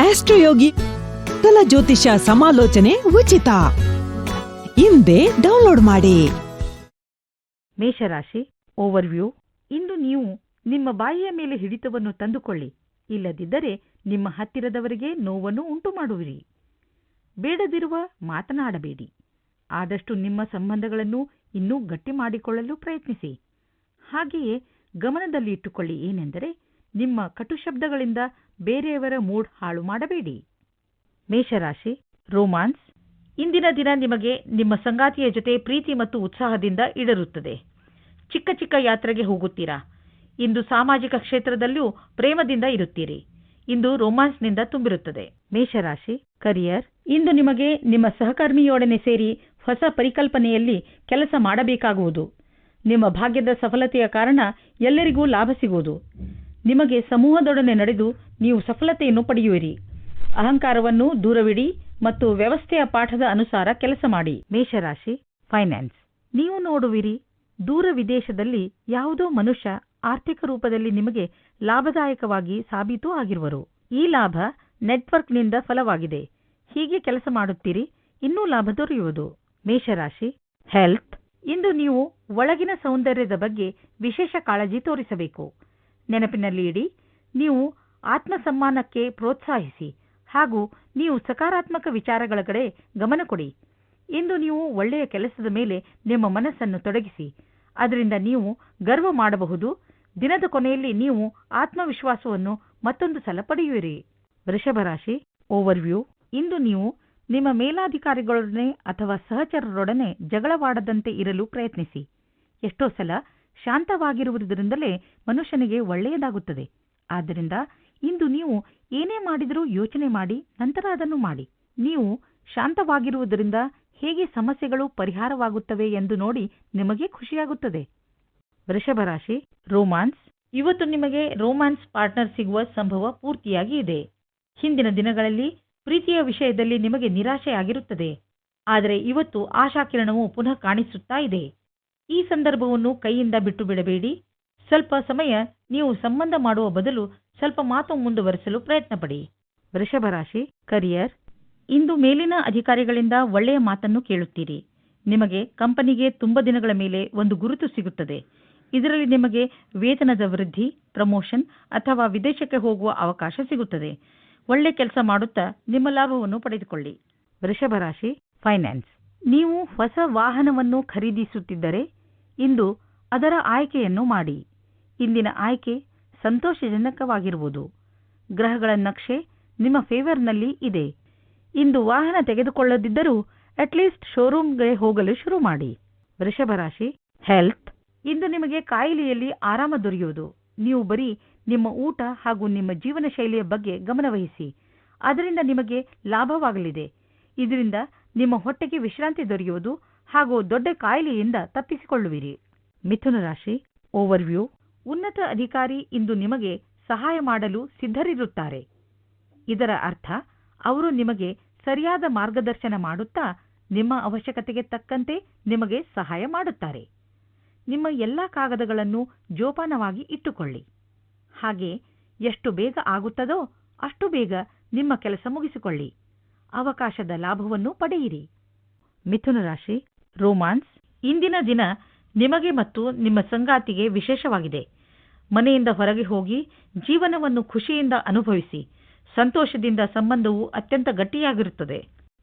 ಆಸ್ಟ್ರೋಯೋಗಿ ಕಲ ಜ್ಯೋತಿಷ ಸಮಾಲೋಚನೆ ಉಚಿತ. ಹಿಂದೆ ಡೌನ್ಲೋಡ್ ಮಾಡಿ. ಮೇಷರಾಶಿ ಓವರ್ವ್ಯೂ ಇಂದು ನೀವು ನಿಮ್ಮ ಬಾಯಿಯ ಮೇಲೆ ಹಿಡಿತವನ್ನು ತಂದುಕೊಳ್ಳಿ. ಇಲ್ಲದಿದ್ದರೆ ನಿಮ್ಮ ಹತ್ತಿರದವರಿಗೆ ನೋವನ್ನು ಉಂಟು ಮಾಡುವಿರಿ ಬೇಡದಿರುವ ಮಾತನಾಡಬೇಡಿ. ಆದಷ್ಟು ನಿಮ್ಮ ಸಂಬಂಧಗಳನ್ನು ಇನ್ನೂ ಗಟ್ಟಿ ಮಾಡಿಕೊಳ್ಳಲು ಪ್ರಯತ್ನಿಸಿ. ಹಾಗೆಯೇ ಗಮನದಲ್ಲಿ ಇಟ್ಟುಕೊಳ್ಳಿ ಏನೆಂದರೆ ನಿಮ್ಮ ಕಟುಶಬ್ದಗಳಿಂದ ಬೇರೆಯವರ ಮೂಡ್ ಹಾಳು ಮಾಡಬೇಡಿ. ಮೇಷರಾಶಿ, ರೋಮಾನ್ಸ್. ಇಂದಿನ ದಿನ ನಿಮಗೆ ನಿಮ್ಮ ಸಂಗಾತಿಯ ಜೊತೆ ಪ್ರೀತಿ ಮತ್ತು ಉತ್ಸಾಹದಿಂದ ಇಡರುತ್ತದೆ. ಚಿಕ್ಕ ಚಿಕ್ಕ ಯಾತ್ರೆಗೆ ಹೋಗುತ್ತೀರಾ? ಇಂದು ಸಾಮಾಜಿಕ ಕ್ಷೇತ್ರದಲ್ಲೂ ಪ್ರೇಮದಿಂದ ಇರುತ್ತೀರಿ. ಇಂದು ರೋಮಾನ್ಸ್ನಿಂದ ತುಂಬಿರುತ್ತದೆ. ಮೇಷರಾಶಿ, ಕರಿಯರ್. ಇಂದು ನಿಮಗೆ ನಿಮ್ಮ ಸಹಕರ್ಮಿಯೊಡನೆ ಸೇರಿ ಹೊಸ ಪರಿಕಲ್ಪನೆಯಲ್ಲಿ ಕೆಲಸ ಮಾಡಬೇಕಾಗುವುದು. ನಿಮ್ಮ ಭಾಗ್ಯದ ಸಫಲತೆಯ ಕಾರಣ ಎಲ್ಲರಿಗೂ ಲಾಭ ಸಿಗುವುದು. ನಿಮಗೆ ಸಮೂಹದೊಡನೆ ನಡೆದು ನೀವು ಸಫಲತೆಯನ್ನು ಪಡೆಯುವಿರಿ. ಅಹಂಕಾರವನ್ನು ದೂರವಿಡಿ ಮತ್ತು ವ್ಯವಸ್ಥೆಯ ಪಾಠದ ಅನುಸಾರ ಕೆಲಸ ಮಾಡಿ. ಮೇಷರಾಶಿ ಫೈನಾನ್ಸ್ ನೀವು ನೋಡುವಿರಿ, ದೂರ ವಿದೇಶದಲ್ಲಿ ಯಾವುದೋ ಮನುಷ್ಯ ಆರ್ಥಿಕ ರೂಪದಲ್ಲಿ ನಿಮಗೆ ಲಾಭದಾಯಕವಾಗಿ ಸಾಬೀತು ಆಗಿರುವರು. ಈ ಲಾಭ ನೆಟ್ವರ್ಕ್ನಿಂದ ಫಲವಾಗಿದೆ. ಹೀಗೆ ಕೆಲಸ ಮಾಡುತ್ತೀರಿ, ಇನ್ನೂ ಲಾಭ ದೊರೆಯುವುದು. ಮೇಷರಾಶಿ ಹೆಲ್ತ್ ಇಂದು ನೀವು ಒಳಗಿನ ಸೌಂದರ್ಯದ ಬಗ್ಗೆ ವಿಶೇಷ ಕಾಳಜಿ ತೋರಿಸಬೇಕು. ನೆನಪಿನಲ್ಲಿ ಇಡಿ ನೀವು ಆತ್ಮಸಮ್ಮಾನಕ್ಕೆ ಪ್ರೋತ್ಸಾಹಿಸಿ ಹಾಗೂ ನೀವು ಸಕಾರಾತ್ಮಕ ವಿಚಾರಗಳ ಕಡೆ ಗಮನ ಕೊಡಿ. ಇಂದು ನೀವು ಒಳ್ಳೆಯ ಕೆಲಸದ ಮೇಲೆ ನಿಮ್ಮ ಮನಸ್ಸನ್ನು ತೊಡಗಿಸಿ. ಅದರಿಂದ ನೀವು ಗರ್ವ ಮಾಡಬಹುದು. ದಿನದ ಕೊನೆಯಲ್ಲಿ ನೀವು ಆತ್ಮವಿಶ್ವಾಸವನ್ನು ಮತ್ತೊಂದು ಸಲ ಪಡೆಯುವಿರಿ. ವೃಷಭರಾಶಿ ಓವರ್ವ್ಯೂ ಇಂದು ನೀವು ನಿಮ್ಮ ಮೇಲಾಧಿಕಾರಿಗಳೊಡನೆ ಅಥವಾ ಸಹಚರರೊಡನೆ ಜಗಳವಾಡದಂತೆ ಇರಲು ಪ್ರಯತ್ನಿಸಿ. ಎಷ್ಟೋ ಸಲ ಶಾಂತವಾಗಿರುವುದರಿಂದಲೇ ಮನುಷ್ಯನಿಗೆ ಒಳ್ಳೆಯದಾಗುತ್ತದೆ. ಆದ್ದರಿಂದ ಇಂದು ನೀವು ಏನೇ ಮಾಡಿದರೂ ಯೋಚನೆ ಮಾಡಿ, ನಂತರ ಅದನ್ನು ಮಾಡಿ. ನೀವು ಶಾಂತವಾಗಿರುವುದರಿಂದ ಹೇಗೆ ಸಮಸ್ಯೆಗಳು ಪರಿಹಾರವಾಗುತ್ತವೆ ಎಂದು ನೋಡಿ ನಿಮಗೆ ಖುಷಿಯಾಗುತ್ತದೆ. ವೃಷಭ ರಾಶಿ, ರೋಮಾನ್ಸ್. ಇವತ್ತು ನಿಮಗೆ ರೋಮಾನ್ಸ್ ಪಾರ್ಟ್ನರ್ ಸಿಗುವ ಸಂಭವ ಪೂರ್ತಿಯಾಗಿ ಇದೆ. ಹಿಂದಿನ ದಿನಗಳಲ್ಲಿ ಪ್ರೀತಿಯ ವಿಷಯದಲ್ಲಿ ನಿಮಗೆ ನಿರಾಶೆಯಾಗಿರುತ್ತದೆ ಆದರೆ ಇವತ್ತು ಆಶಾಕಿರಣವು ಪುನಃ ಕಾಣಿಸುತ್ತಾ ಇದೆ. ಈ ಸಂದರ್ಭವನ್ನು ಕೈಯಿಂದ ಬಿಟ್ಟು ಬಿಡಬೇಡಿ. ಸ್ವಲ್ಪ ಸಮಯ ನೀವು ಸಂಬಂಧ ಮಾಡುವ ಬದಲು ಸ್ವಲ್ಪ ಮಾತು ಮುಂದುವರಿಸಲು ಪ್ರಯತ್ನಪಡಿ. ವೃಷಭ ರಾಶಿ ಕರಿಯರ್, ಇಂದು ಮೇಲಿನ ಅಧಿಕಾರಿಗಳಿಂದ ಒಳ್ಳೆಯ ಮಾತನ್ನು ಕೇಳುತ್ತೀರಿ. ನಿಮಗೆ ಕಂಪನಿಗೆ ತುಂಬ ದಿನಗಳ ಮೇಲೆ ಒಂದು ಗುರುತು ಸಿಗುತ್ತದೆ. ಇದರಲ್ಲಿ ನಿಮಗೆ ವೇತನದ ವೃದ್ಧಿ, ಪ್ರಮೋಷನ್ ಅಥವಾ ವಿದೇಶಕ್ಕೆ ಹೋಗುವ ಅವಕಾಶ ಸಿಗುತ್ತದೆ. ಒಳ್ಳೆ ಕೆಲಸ ಮಾಡುತ್ತಾ ನಿಮ್ಮ ಲಾಭವನ್ನು ಪಡೆದುಕೊಳ್ಳಿ. ವೃಷಭ ರಾಶಿ ಫೈನಾನ್ಸ್. ನೀವು ಹೊಸ ವಾಹನವನ್ನು ಖರೀದಿಸುತ್ತಿದ್ದರೆ ಇಂದು ಅದರ ಆಯ್ಕೆಯನ್ನು ಮಾಡಿ. ಇಂದಿನ ಆಯ್ಕೆ ಸಂತೋಷಜನಕವಾಗಿರುವುದು. ಗ್ರಹಗಳ ನಕ್ಷೆ ನಿಮ್ಮ ಫೇವರ್ನಲ್ಲಿ ಇದೆ. ಇಂದು ವಾಹನ ತೆಗೆದುಕೊಳ್ಳದಿದ್ದರೂ ಅಟ್ಲೀಸ್ಟ್ ಶೋರೂಮ್ಗೆ ಹೋಗಲು ಶುರು ಮಾಡಿ. ವೃಷಭ ರಾಶಿ ಹೆಲ್ತ್ ಇಂದು ನಿಮಗೆ ಕಾಯಿಲೆಯಲ್ಲಿ ಆರಾಮ ದೊರೆಯುವುದು. ನೀವು ಬರೀ ನಿಮ್ಮ ಊಟ ಹಾಗೂ ನಿಮ್ಮ ಜೀವನ ಶೈಲಿಯ ಬಗ್ಗೆ ಗಮನವಹಿಸಿ ಅದರಿಂದ ನಿಮಗೆ ಲಾಭವಾಗಲಿದೆ. ಇದರಿಂದ ನಿಮ್ಮ ಹೊಟ್ಟೆಗೆ ವಿಶ್ರಾಂತಿ ದೊರೆಯುವುದು ಹಾಗೂ ದೊಡ್ಡ ಕಾಯಿಲೆಯಿಂದ ತಪ್ಪಿಸಿಕೊಳ್ಳುವಿರಿ. ಮಿಥುನ ರಾಶಿ ಓವರ್ವ್ಯೂ ಉನ್ನತ ಅಧಿಕಾರಿ ಇಂದು ನಿಮಗೆ ಸಹಾಯ ಮಾಡಲು ಸಿದ್ಧರಿರುತ್ತಾರೆ. ಇದರ ಅರ್ಥ, ಅವರು ನಿಮಗೆ ಸರಿಯಾದ ಮಾರ್ಗದರ್ಶನ ಮಾಡುತ್ತಾ ನಿಮ್ಮ ಅವಶ್ಯಕತೆಗೆ ತಕ್ಕಂತೆ ನಿಮಗೆ ಸಹಾಯ ಮಾಡುತ್ತಾರೆ. ನಿಮ್ಮ ಎಲ್ಲ ಕಾಗದಗಳನ್ನು ಜೋಪಾನವಾಗಿ ಇಟ್ಟುಕೊಳ್ಳಿ. ಹಾಗೆ ಎಷ್ಟು ಬೇಗ ಆಗುತ್ತದೋ ಅಷ್ಟು ಬೇಗ ನಿಮ್ಮ ಕೆಲಸ ಮುಗಿಸಿಕೊಳ್ಳಿ. ಅವಕಾಶದ ಲಾಭವನ್ನು ಪಡೆಯಿರಿ. ಮಿಥುನ ರಾಶಿ, ರೋಮಾನ್ಸ್, ಇಂದಿನ ದಿನ ನಿಮಗೆ ಮತ್ತು ನಿಮ್ಮ ಸಂಗಾತಿಗೆ ವಿಶೇಷವಾಗಿದೆ. ಮನೆಯಿಂದ ಹೊರಗೆ ಹೋಗಿ ಜೀವನವನ್ನು ಖುಷಿಯಿಂದ ಅನುಭವಿಸಿ. ಸಂತೋಷದಿಂದ ಸಂಬಂಧವು ಅತ್ಯಂತ ಗಟ್ಟಿಯಾಗಿರುತ್ತದೆ.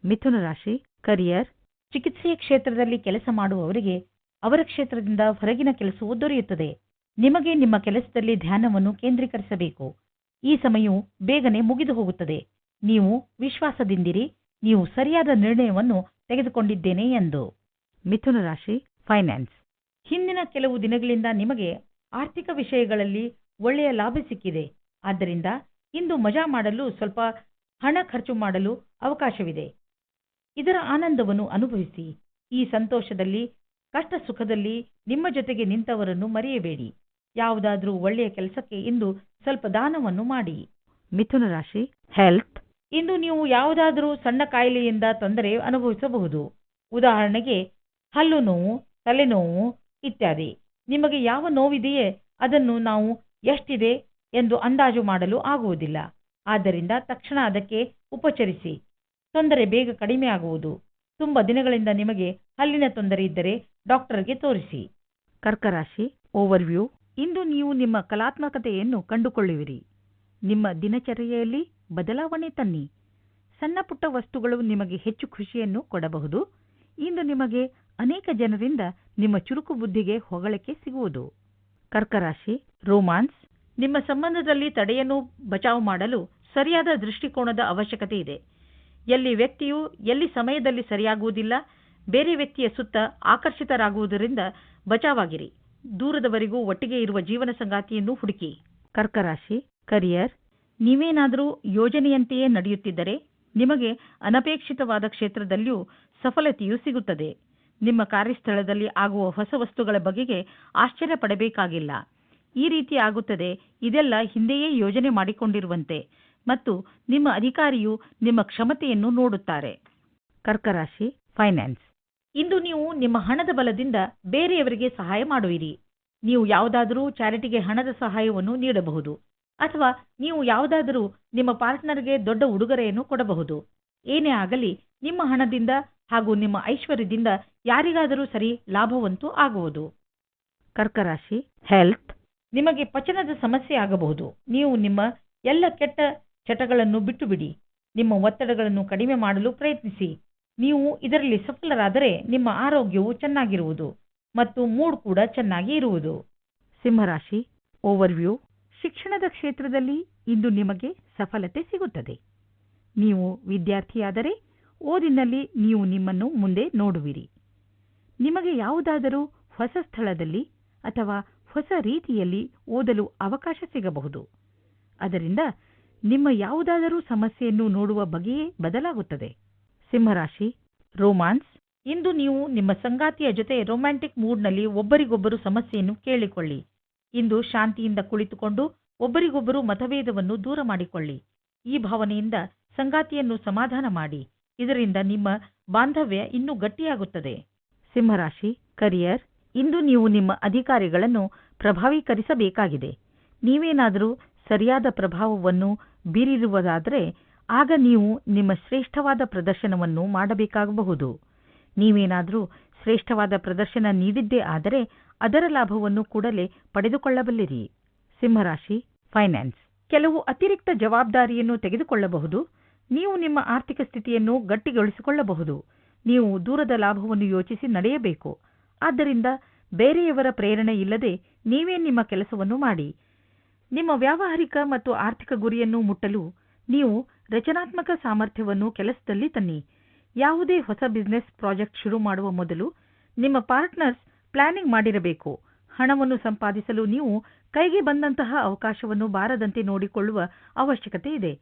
ಮಿಥುನ ರಾಶಿ ಕರಿಯರ್ ಚಿಕಿತ್ಸೆಯ ಕ್ಷೇತ್ರದಲ್ಲಿ ಕೆಲಸ ಮಾಡುವವರಿಗೆ ಅವರ ಕ್ಷೇತ್ರದಿಂದ ಹೊರಗಿನ ಕೆಲಸವು ದೊರೆಯುತ್ತದೆ. ನಿಮಗೆ ನಿಮ್ಮ ಕೆಲಸದಲ್ಲಿ ಧ್ಯಾನವನ್ನು ಕೇಂದ್ರೀಕರಿಸಬೇಕು. ಈ ಸಮಯವು ಬೇಗನೆ ಮುಗಿದು ಹೋಗುತ್ತದೆ. ನೀವು ವಿಶ್ವಾಸದಿಂದಿರಿ, ನೀವು ಸರಿಯಾದ ನಿರ್ಣಯವನ್ನು ತೆಗೆದುಕೊಂಡಿದ್ದೇನೆ ಎಂದು. ಮಿಥುನ ರಾಶಿ ಫೈನಾನ್ಸ್ ಹಿಂದಿನ ಕೆಲವು ದಿನಗಳಿಂದ ನಿಮಗೆ ಆರ್ಥಿಕ ವಿಷಯಗಳಲ್ಲಿ ಒಳ್ಳೆಯ ಲಾಭ ಸಿಕ್ಕಿದೆ. ಆದ್ದರಿಂದ ಇಂದು ಮಜಾ ಮಾಡಲು ಸ್ವಲ್ಪ ಹಣ ಖರ್ಚು ಮಾಡಲು ಅವಕಾಶವಿದೆ. ಇದರ ಆನಂದವನ್ನು ಅನುಭವಿಸಿ. ಈ ಸಂತೋಷದಲ್ಲಿ ಕಷ್ಟ ಸುಖದಲ್ಲಿ ನಿಮ್ಮ ಜೊತೆಗೆ ನಿಂತವರನ್ನು ಮರೆಯಬೇಡಿ. ಯಾವುದಾದ್ರೂ ಒಳ್ಳೆಯ ಕೆಲಸಕ್ಕೆ ಇಂದು ಸ್ವಲ್ಪ ದಾನವನ್ನು ಮಾಡಿ. ಮಿಥುನ ರಾಶಿ ಹೆಲ್ತ್ ಇಂದು ನೀವು ಯಾವುದಾದರೂ ಸಣ್ಣ ಕಾಯಿಲೆಯಿಂದ ತೊಂದರೆ ಅನುಭವಿಸಬಹುದು. ಉದಾಹರಣೆಗೆ ಹಲ್ಲು ನೋವು ತಲೆನೋವು ಇತ್ಯಾದಿ. ನಿಮಗೆ ಯಾವ ನೋವಿದೆಯೇ ಅದನ್ನು ನಾವು ಎಷ್ಟಿದೆ ಎಂದು ಅಂದಾಜು ಮಾಡಲು ಆಗುವುದಿಲ್ಲ. ಆದ್ದರಿಂದ ತಕ್ಷಣ ಅದಕ್ಕೆ ಉಪಚರಿಸಿ. ತೊಂದರೆ ಬೇಗ ಕಡಿಮೆ ಆಗುವುದು. ತುಂಬ ದಿನಗಳಿಂದ ನಿಮಗೆ ಹಲ್ಲಿನ ತೊಂದರೆ ಇದ್ದರೆ ಡಾಕ್ಟರ್ಗೆ ತೋರಿಸಿ. ಕರ್ಕರಾಶಿ, ಓವರ್ವ್ಯೂ. ಇಂದು ನೀವು ನಿಮ್ಮ ಕಲಾತ್ಮಕತೆಯನ್ನು ಕಂಡುಕೊಳ್ಳುವಿರಿ. ನಿಮ್ಮ ದಿನಚರ್ಯೆಯಲ್ಲಿ ಬದಲಾವಣೆ ತನ್ನಿ. ಸಣ್ಣ ಪುಟ್ಟ ವಸ್ತುಗಳು ನಿಮಗೆ ಹೆಚ್ಚು ಖುಷಿಯನ್ನು ಕೊಡಬಹುದು. ಇಂದು ನಿಮಗೆ ಅನೇಕ ಜನರಿಂದ ನಿಮ್ಮ ಚುರುಕು ಬುದ್ಧಿಗೆ ಹೊಗಳಿಕೆ ಸಿಗುವುದು. ಕರ್ಕರಾಶಿ, ರೋಮಾನ್ಸ್, ನಿಮ್ಮ ಸಂಬಂಧದಲ್ಲಿ ತಡೆಯನ್ನು ಬಚಾವು ಮಾಡಲು ಸರಿಯಾದ ದೃಷ್ಟಿಕೋನದ ಅವಶ್ಯಕತೆ ಇದೆ. ಎಲ್ಲಿ ವ್ಯಕ್ತಿಯು ಎಲ್ಲಿ ಸಮಯದಲ್ಲಿ ಸರಿಯಾಗುವುದಿಲ್ಲ, ಬೇರೆ ವ್ಯಕ್ತಿಯ ಸುತ್ತ ಆಕರ್ಷಿತರಾಗುವುದರಿಂದ ಬಚಾವಾಗಿರಿ. ದೂರದವರೆಗೂ ಒಟ್ಟಿಗೆ ಇರುವ ಜೀವನ ಸಂಗಾತಿಯನ್ನು ಹುಡುಕಿ. ಕರ್ಕರಾಶಿ, ಕರಿಯರ್, ನೀವೇನಾದರೂ ಯೋಜನೆಯಂತೆಯೇ ನಡೆಯುತ್ತಿದ್ದರೆ ನಿಮಗೆ ಅನಪೇಕ್ಷಿತವಾದ ಕ್ಷೇತ್ರದಲ್ಲಿಯೂ ಸಫಲತೆಯು ಸಿಗುತ್ತದೆ. ನಿಮ್ಮ ಕಾರ್ಯಸ್ಥಳದಲ್ಲಿ ಆಗುವ ಹೊಸ ವಸ್ತುಗಳ ಬಗೆಗೆ ಆಶ್ಚರ್ಯ ಪಡಬೇಕಾಗಿಲ್ಲ. ಈ ರೀತಿ ಆಗುತ್ತದೆ, ಇದೆಲ್ಲ ಹಿಂದೆಯೇ ಯೋಜನೆ ಮಾಡಿಕೊಂಡಿರುವಂತೆ. ಮತ್ತು ನಿಮ್ಮ ಅಧಿಕಾರಿಯು ನಿಮ್ಮ ಕ್ಷಮತೆಯನ್ನು ನೋಡುತ್ತಾರೆ. ಕರ್ಕರಾಶಿ, ಫೈನಾನ್ಸ್. ಇಂದು ನೀವು ನಿಮ್ಮ ಹಣದ ಬಲದಿಂದ ಬೇರೆಯವರಿಗೆ ಸಹಾಯ ಮಾಡುವಿರಿ. ನೀವು ಯಾವುದಾದರೂ ಚಾರಿಟಿಗೆ ಹಣದ ಸಹಾಯವನ್ನು ನೀಡಬಹುದು. ಅಥವಾ ನೀವು ಯಾವುದಾದರೂ ನಿಮ್ಮ ಪಾರ್ಟ್ನರ್ಗೆ ದೊಡ್ಡ ಉಡುಗೊರೆಯನ್ನು ಕೊಡಬಹುದು. ಏನೇ ಆಗಲಿ, ನಿಮ್ಮ ಹಣದಿಂದ ಹಾಗೂ ನಿಮ್ಮ ಐಶ್ವರ್ಯದಿಂದ ಯಾರಿಗಾದರೂ ಸರಿ ಲಾಭವಂತೂ ಆಗುವುದು. ಕರ್ಕರಾಶಿ ಹೆಲ್ತ್ ನಿಮಗೆ ಪಚನದ ಸಮಸ್ಯೆ ಆಗಬಹುದು. ನೀವು ನಿಮ್ಮ ಎಲ್ಲ ಕೆಟ್ಟ ಚಟಗಳನ್ನು ಬಿಟ್ಟು ಬಿಡಿ ನಿಮ್ಮ ಒತ್ತಡಗಳನ್ನು ಕಡಿಮೆ ಮಾಡಲು ಪ್ರಯತ್ನಿಸಿ. ನೀವು ಇದರಲ್ಲಿ ಸಫಲರಾದರೆ ನಿಮ್ಮ ಆರೋಗ್ಯವು ಚೆನ್ನಾಗಿರುವುದು ಮತ್ತು ಮೂಡ್ ಕೂಡ ಚೆನ್ನಾಗಿ ಇರುವುದು. ಸಿಂಹರಾಶಿ ಓವರ್ವ್ಯೂ ಶಿಕ್ಷಣದ ಕ್ಷೇತ್ರದಲ್ಲಿ ಇಂದು ನಿಮಗೆ ಸಫಲತೆ ಸಿಗುತ್ತದೆ. ನೀವು ವಿದ್ಯಾರ್ಥಿಯಾದರೆ ಓದಿನಲ್ಲಿ ನೀವು ನಿಮ್ಮನ್ನು ಮುಂದೆ ನೋಡುವಿರಿ. ನಿಮಗೆ ಯಾವುದಾದರೂ ಹೊಸ ಸ್ಥಳದಲ್ಲಿ ಅಥವಾ ಹೊಸ ರೀತಿಯಲ್ಲಿ ಓದಲು ಅವಕಾಶ ಸಿಗಬಹುದು. ಅದರಿಂದ ನಿಮ್ಮ ಯಾವುದಾದರೂ ಸಮಸ್ಯೆಯನ್ನು ನೋಡುವ ಬಗೆಯೇ ಬದಲಾಗುತ್ತದೆ. ಸಿಂಹರಾಶಿ, ರೋಮಾನ್ಸ್. ಇಂದು ನೀವು ನಿಮ್ಮ ಸಂಗಾತಿಯ ಜೊತೆ ರೊಮ್ಯಾಂಟಿಕ್ ಮೂಡ್ನಲ್ಲಿ ಒಬ್ಬರಿಗೊಬ್ಬರು ಸಮಸ್ಯೆಯನ್ನು ಕೇಳಿಕೊಳ್ಳಿ. ಇಂದು ಶಾಂತಿಯಿಂದ ಕುಳಿತುಕೊಂಡು ಒಬ್ಬರಿಗೊಬ್ಬರು ಮತಭೇದವನ್ನು ದೂರ ಮಾಡಿಕೊಳ್ಳಿ. ಈ ಭಾವನೆಯಿಂದ ಸಂಗಾತಿಯನ್ನು ಸಮಾಧಾನ ಮಾಡಿ. ಇದರಿಂದ ನಿಮ್ಮ ಬಾಂಧವ್ಯ ಇನ್ನೂ ಗಟ್ಟಿಯಾಗುತ್ತದೆ. ಸಿಂಹರಾಶಿ ಕರಿಯರ್ ಇಂದು ನೀವು ನಿಮ್ಮ ಅಧಿಕಾರಿಗಳನ್ನು ಪ್ರಭಾವೀಕರಿಸಬೇಕಾಗಿದೆ. ನೀವೇನಾದರೂ ಸರಿಯಾದ ಪ್ರಭಾವವನ್ನು ಬೀರಿರುವುದಾದರೆ ಆಗ ನೀವು ನಿಮ್ಮ ಶ್ರೇಷ್ಠವಾದ ಪ್ರದರ್ಶನವನ್ನು ಮಾಡಬೇಕಾಗಬಹುದು. ನೀವೇನಾದರೂ ಶ್ರೇಷ್ಠವಾದ ಪ್ರದರ್ಶನ ನೀಡಿದ್ದೇ ಆದರೆ ಅದರ ಲಾಭವನ್ನು ಕೂಡಲೇ ಪಡೆದುಕೊಳ್ಳಬಲ್ಲಿರಿ. ಸಿಂಹರಾಶಿ ಫೈನಾನ್ಸ್ ಕೆಲವು ಅತಿರಿಕ್ತ ಜವಾಬ್ದಾರಿಯನ್ನು ತೆಗೆದುಕೊಳ್ಳಬಹುದು. ನೀವು ನಿಮ್ಮ ಆರ್ಥಿಕ ಸ್ಥಿತಿಯನ್ನು ಗಟ್ಟಿಗೊಳಿಸಿಕೊಳ್ಳಬಹುದು. ನೀವು ದೂರದ ಲಾಭವನ್ನು ಯೋಚಿಸಿ ನಡೆಯಬೇಕು. ಆದ್ದರಿಂದ ಬೇರೆಯವರ ಪ್ರೇರಣೆ ಇಲ್ಲದೆ ನೀವೇ ನಿಮ್ಮ ಕೆಲಸವನ್ನು ಮಾಡಿ. ನಿಮ್ಮ ವ್ಯಾವಹಾರಿಕ ಮತ್ತು ಆರ್ಥಿಕ ಗುರಿಯನ್ನು ಮುಟ್ಟಲು ನೀವು ರಚನಾತ್ಮಕ ಸಾಮರ್ಥ್ಯವನ್ನು ಕೆಲಸದಲ್ಲಿ ತನ್ನಿ. ಯಾವುದೇ ಹೊಸ ಬಿಸಿನೆಸ್ ಪ್ರಾಜೆಕ್ಟ್ ಶುರು ಮಾಡುವ ಮೊದಲು ನಿಮ್ಮ ಪಾರ್ಟ್ನರ್ಸ್ ಪ್ಲಾನಿಂಗ್ ಮಾಡಿರಬೇಕು. ಹಣವನ್ನು ಸಂಪಾದಿಸಲು ನೀವು ಕೈಗೆ ಬಂದಂತಹ ಅವಕಾಶವನ್ನು ಬಾರದಂತೆ ನೋಡಿಕೊಳ್ಳುವ ಅವಶ್ಯಕತೆ ಇದೆ.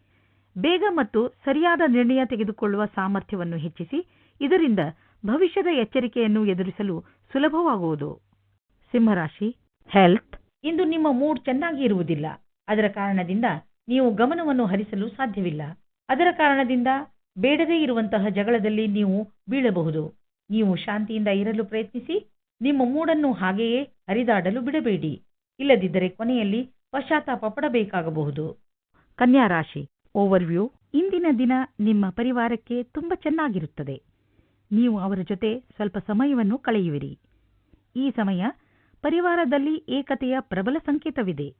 ಬೇಗ ಮತ್ತು ಸರಿಯಾದ ನಿರ್ಣಯ ತೆಗೆದುಕೊಳ್ಳುವ ಸಾಮರ್ಥ್ಯವನ್ನು ಹೆಚ್ಚಿಸಿ, ಇದರಿಂದ ಭವಿಷ್ಯದ ಎಚ್ಚರಿಕೆಯನ್ನು ಎದುರಿಸಲು ಸುಲಭವಾಗುವುದು. ಸಿಂಹರಾಶಿ ಹೆಲ್ತ್ ಇಂದು ನಿಮ್ಮ ಮೂಡ್ ಚೆನ್ನಾಗಿ ಇರುವುದಿಲ್ಲ. ಅದರ ಕಾರಣದಿಂದ ನೀವು ಗಮನವನ್ನು ಹರಿಸಲು ಸಾಧ್ಯವಿಲ್ಲ. ಅದರ ಕಾರಣದಿಂದ ಬೇಡದೇ ಇರುವಂತಹ ಜಗಳದಲ್ಲಿ ನೀವು ಬೀಳಬಹುದು. ನೀವು ಶಾಂತಿಯಿಂದ ಇರಲು ಪ್ರಯತ್ನಿಸಿ, ನಿಮ್ಮ ಮೂಡನ್ನು ಹಾಗೆಯೇ ಹರಿದಾಡಲು ಬಿಡಬೇಡಿ. ಇಲ್ಲದಿದ್ದರೆ ಕೊನೆಯಲ್ಲಿ ಪಶ್ಚಾತ್ತಾಪ ಪಡಬೇಕಾಗಬಹುದು. ಕನ್ಯಾ ರಾಶಿ ಓವರ್ವ್ಯೂ ಇಂದಿನ ದಿನ ನಿಮ್ಮ ಪರಿವಾರಕ್ಕೆ ತುಂಬಾ ಚೆನ್ನಾಗಿರುತ್ತದೆ. ನೀವು ಅವರ ಜೊತೆ ಸ್ವಲ್ಪ ಸಮಯವನ್ನು ಕಳೆಯುವಿರಿ. ಈ ಸಮಯ ಪರಿವಾರದಲ್ಲಿ ಏಕತೆಯ ಪ್ರಬಲ ಸಂಕೇತವಿದೆ.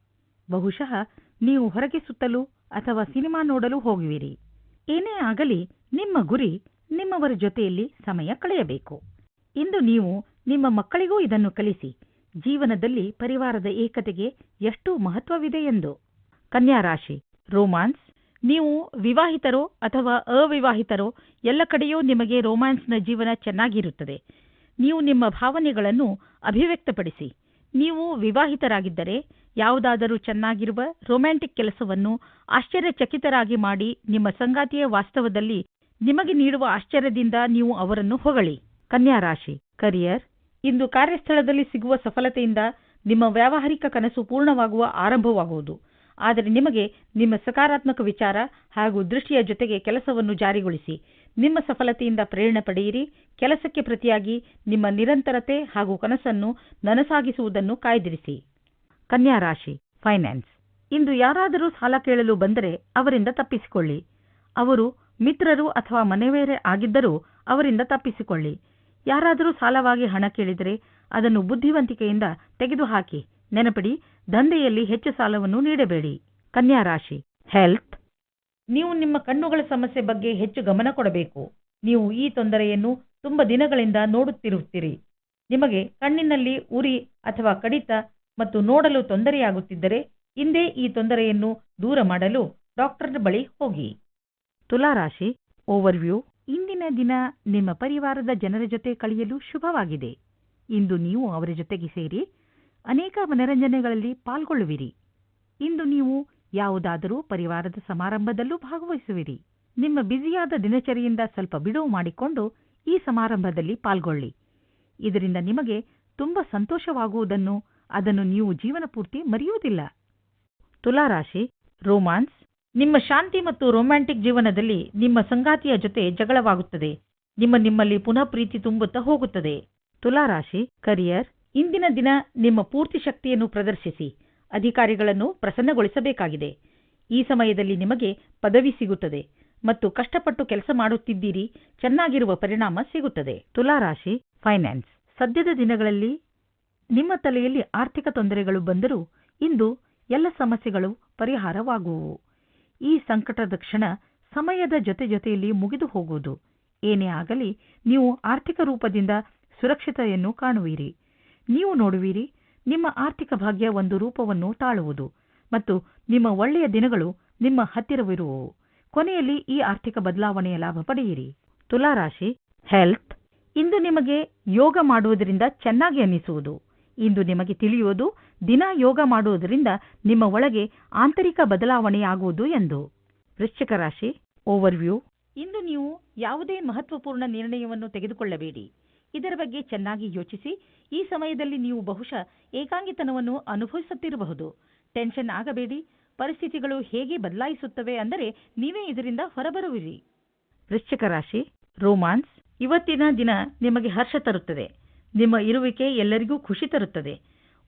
ಬಹುಶಃ ನೀವು ಹೊರಗೆ ಸುತ್ತಲು ಅಥವಾ ಸಿನಿಮಾ ನೋಡಲು ಹೋಗುವಿರಿ. ಏನೇ ಆಗಲಿ, ನಿಮ್ಮ ಗುರಿ ನಿಮ್ಮವರ ಜೊತೆಯಲ್ಲಿ ಸಮಯ ಕಳೆಯಬೇಕು. ಇಂದು ನೀವು ನಿಮ್ಮ ಮಕ್ಕಳಿಗೂ ಇದನ್ನು ಕಲಿಸಿ. ಜೀವನದಲ್ಲಿ ಪರಿವಾರದ ಏಕತೆಗೆ ಎಷ್ಟು ಮಹತ್ವವಿದೆ ಎಂದು. ಕನ್ಯಾ ರಾಶಿ, ರೋಮಾನ್ಸ್ ನೀವು ವಿವಾಹಿತರೋ ಅಥವಾ ಅವಿವಾಹಿತರೋ ಎಲ್ಲ ಕಡೆಯೂ ನಿಮಗೆ ರೋಮ್ಯಾನ್ಸ್ನ ಜೀವನ ಚೆನ್ನಾಗಿರುತ್ತದೆ. ನೀವು ನಿಮ್ಮ ಭಾವನೆಗಳನ್ನು ಅಭಿವ್ಯಕ್ತಪಡಿಸಿ. ನೀವು ವಿವಾಹಿತರಾಗಿದ್ದರೆ ಯಾವುದಾದರೂ ಚೆನ್ನಾಗಿರುವ ರೊಮ್ಯಾಂಟಿಕ್ ಕೆಲಸವನ್ನು ಆಶ್ಚರ್ಯಚಕಿತರಾಗಿ ಮಾಡಿ ನಿಮ್ಮ ಸಂಗಾತಿಯ ವಾಸ್ತವದಲ್ಲಿ ನಿಮಗೆ ನೀಡುವ ಆಶ್ಚರ್ಯದಿಂದ ನೀವು ಅವರನ್ನು ಹೊಗಳಿ. ಕನ್ಯಾ ರಾಶಿ ಕರಿಯರ್ ಇಂದು ಕಾರ್ಯಸ್ಥಳದಲ್ಲಿ ಸಿಗುವ ಸಫಲತೆಯಿಂದ ನಿಮ್ಮ ವ್ಯಾವಹಾರಿಕ ಕನಸು ಪೂರ್ಣವಾಗುವ ಆರಂಭವಾಗುವುದು. ಆದರೆ ನಿಮಗೆ ನಿಮ್ಮ ಸಕಾರಾತ್ಮಕ ವಿಚಾರ ಹಾಗೂ ದೃಷ್ಟಿಯ ಜೊತೆಗೆ ಕೆಲಸವನ್ನು ಜಾರಿಗೊಳಿಸಿ. ನಿಮ್ಮ ಸಫಲತೆಯಿಂದ ಪ್ರೇರಣೆ ಪಡೆಯಿರಿ. ಕೆಲಸಕ್ಕೆ ಪ್ರತಿಯಾಗಿ ನಿಮ್ಮ ನಿರಂತರತೆ ಹಾಗೂ ಕನಸನ್ನು ನನಸಾಗಿಸುವುದನ್ನು ಕಾಯ್ದಿರಿಸಿ. ಕನ್ಯಾ ರಾಶಿ, ಫೈನಾನ್ಸ್. ಇಂದು ಯಾರಾದರೂ ಸಾಲ ಕೇಳಲು ಬಂದರೆ ಅವರಿಂದ ತಪ್ಪಿಸಿಕೊಳ್ಳಿ. ಅವರು ಮಿತ್ರರು ಅಥವಾ ಮನೆವೇರೆ ಆಗಿದ್ದರೂ ಅವರಿಂದ ತಪ್ಪಿಸಿಕೊಳ್ಳಿ. ಯಾರಾದರೂ ಸಾಲವಾಗಿ ಹಣ ಕೇಳಿದರೆ ಅದನ್ನು ಬುದ್ಧಿವಂತಿಕೆಯಿಂದ ತೆಗೆದುಹಾಕಿ. ನೆನಪಿಡಿ ದಂಧೆಯಲ್ಲಿ ಹೆಚ್ಚು ಸಾಲವನ್ನು ನೀಡಬೇಡಿ. ಕನ್ಯಾ ರಾಶಿ ಹೆಲ್ತ್ ನೀವು ನಿಮ್ಮ ಕಣ್ಣುಗಳ ಸಮಸ್ಯೆ ಬಗ್ಗೆ ಹೆಚ್ಚು ಗಮನ ಕೊಡಬೇಕು. ನೀವು ಈ ತೊಂದರೆಯನ್ನು ತುಂಬ ದಿನಗಳಿಂದ ನೋಡುತ್ತಿರುತ್ತೀರಿ. ನಿಮಗೆ ಕಣ್ಣಿನಲ್ಲಿ ಉರಿ ಅಥವಾ ಕಡಿತ ಮತ್ತು ನೋಡಲು ತೊಂದರೆಯಾಗುತ್ತಿದ್ದರೆ ಹಿಂದೆ ಈ ತೊಂದರೆಯನ್ನು ದೂರ ಮಾಡಲು ಡಾಕ್ಟರ್ ಬಳಿ ಹೋಗಿ. ತುಲಾರಾಶಿ ಓವರ್ವ್ಯೂ ಇಂದಿನ ದಿನ ನಿಮ್ಮ ಪರಿವಾರದ ಜನರ ಜೊತೆ ಕಳೆಯಲು ಶುಭವಾಗಿದೆ. ಇಂದು ನೀವು ಅವರ ಜೊತೆಗೆ ಸೇರಿ ಅನೇಕ ಮನರಂಜನೆಗಳಲ್ಲಿ ಪಾಲ್ಗೊಳ್ಳುವಿರಿ. ಇಂದು ನೀವು ಯಾವುದಾದರೂ ಪರಿವಾರದ ಸಮಾರಂಭದಲ್ಲೂ ಭಾಗವಹಿಸುವಿರಿ. ನಿಮ್ಮ ಬ್ಯುಸಿಯಾದ ದಿನಚರಿಯಿಂದ ಸ್ವಲ್ಪ ಬಿಡುವು ಮಾಡಿಕೊಂಡು ಈ ಸಮಾರಂಭದಲ್ಲಿ ಪಾಲ್ಗೊಳ್ಳಿ. ಇದರಿಂದ ನಿಮಗೆ ತುಂಬ ಸಂತೋಷವಾಗುವುದನ್ನು ಅದನ್ನು ನೀವು ಜೀವನ ಪೂರ್ತಿ ಮರೆಯುವುದಿಲ್ಲ. ತುಲಾರಾಶಿ, ರೋಮಾನ್ಸ್, ನಿಮ್ಮ ಶಾಂತಿ ಮತ್ತು ರೊಮ್ಯಾಂಟಿಕ್ ಜೀವನದಲ್ಲಿ ನಿಮ್ಮ ಸಂಗಾತಿಯ ಜೊತೆ ಜಗಳವಾಗುತ್ತದೆ. ನಿಮ್ಮ ನಿಮ್ಮಲ್ಲಿ ಪುನಃ ಪ್ರೀತಿ ತುಂಬುತ್ತಾ ಹೋಗುತ್ತದೆ. ತುಲಾರಾಶಿ, ಕರಿಯರ್ ಇಂದಿನ ದಿನ ನಿಮ್ಮ ಪೂರ್ತಿ ಶಕ್ತಿಯನ್ನು ಪ್ರದರ್ಶಿಸಿ, ಅಧಿಕಾರಿಗಳನ್ನು ಪ್ರಸನ್ನಗೊಳಿಸಬೇಕಾಗಿದೆ. ಈ ಸಮಯದಲ್ಲಿ ನಿಮಗೆ ಪದವಿ ಸಿಗುತ್ತದೆ ಮತ್ತು ಕಷ್ಟಪಟ್ಟು ಕೆಲಸ ಮಾಡುತ್ತಿದ್ದೀರಿ, ಚೆನ್ನಾಗಿರುವ ಪರಿಣಾಮ ಸಿಗುತ್ತದೆ. ತುಲಾರಾಶಿ, ಫೈನಾನ್ಸ್. ಸದ್ಯದ ದಿನಗಳಲ್ಲಿ ನಿಮ್ಮ ತಲೆಯಲ್ಲಿ ಆರ್ಥಿಕ ತೊಂದರೆಗಳು ಬಂದರೂ ಇಂದು ಎಲ್ಲ ಸಮಸ್ಯೆಗಳು ಪರಿಹಾರವಾಗುವು. ಈ ಸಂಕಟದ ಕ್ಷಣ ಸಮಯದ ಜೊತೆ ಜೊತೆಯಲ್ಲಿ ಮುಗಿದು ಹೋಗುವುದು. ಏನೇ ಆಗಲಿ, ನೀವು ಆರ್ಥಿಕ ರೂಪದಿಂದ ಸುರಕ್ಷತೆಯನ್ನು ಕಾಣುವಿರಿ. ನೀವು ನೋಡುವಿರಿ, ನಿಮ್ಮ ಆರ್ಥಿಕ ಭಾಗ್ಯ ಒಂದು ರೂಪವನ್ನು ತಾಳುವುದು ಮತ್ತು ನಿಮ್ಮ ಒಳ್ಳೆಯ ದಿನಗಳು ನಿಮ್ಮ ಹತ್ತಿರವಿರುವವು. ಕೊನೆಯಲ್ಲಿ ಈ ಆರ್ಥಿಕ ಬದಲಾವಣೆಯ ಲಾಭ ಪಡೆಯಿರಿ. ತುಲಾರಾಶಿ ಹೆಲ್ತ್ ಇಂದು ನಿಮಗೆ ಯೋಗ ಮಾಡುವುದರಿಂದ ಚೆನ್ನಾಗಿ ಅನ್ನಿಸುವುದು ಇಂದು ನಿಮಗೆ ತಿಳಿಯುವುದು, ದಿನ ಯೋಗ ಮಾಡುವುದರಿಂದ ನಿಮ್ಮ ಒಳಗೆ ಆಂತರಿಕ ಬದಲಾವಣೆಯಾಗುವುದು ಎಂದು. ವೃಶ್ಚಿಕ ರಾಶಿ ಓವರ್ವ್ಯೂ ಇಂದು ನೀವು ಯಾವುದೇ ಮಹತ್ವಪೂರ್ಣ ನಿರ್ಣಯವನ್ನು ತೆಗೆದುಕೊಳ್ಳಬೇಡಿ. ಇದರ ಬಗ್ಗೆ ಚೆನ್ನಾಗಿ ಯೋಚಿಸಿ, ಈ ಸಮಯದಲ್ಲಿ ನೀವು ಬಹುಶಃ ಏಕಾಂಗಿತನವನ್ನು ಅನುಭವಿಸುತ್ತಿರಬಹುದು. ಟೆನ್ಷನ್ ಆಗಬೇಡಿ, ಪರಿಸ್ಥಿತಿಗಳು ಹೇಗೆ ಬದಲಾಯಿಸುತ್ತವೆ ಅಂದರೆ ನೀವೇ ಇದರಿಂದ ಹೊರಬರುವಿರಿ. ವೃಶ್ಚಿಕ ರಾಶಿ, ರೋಮಾನ್ಸ್, ಇವತ್ತಿನ ದಿನ ನಿಮಗೆ ಹರ್ಷ ತರುತ್ತದೆ. ನಿಮ್ಮ ಇರುವಿಕೆ ಎಲ್ಲರಿಗೂ ಖುಷಿ ತರುತ್ತದೆ.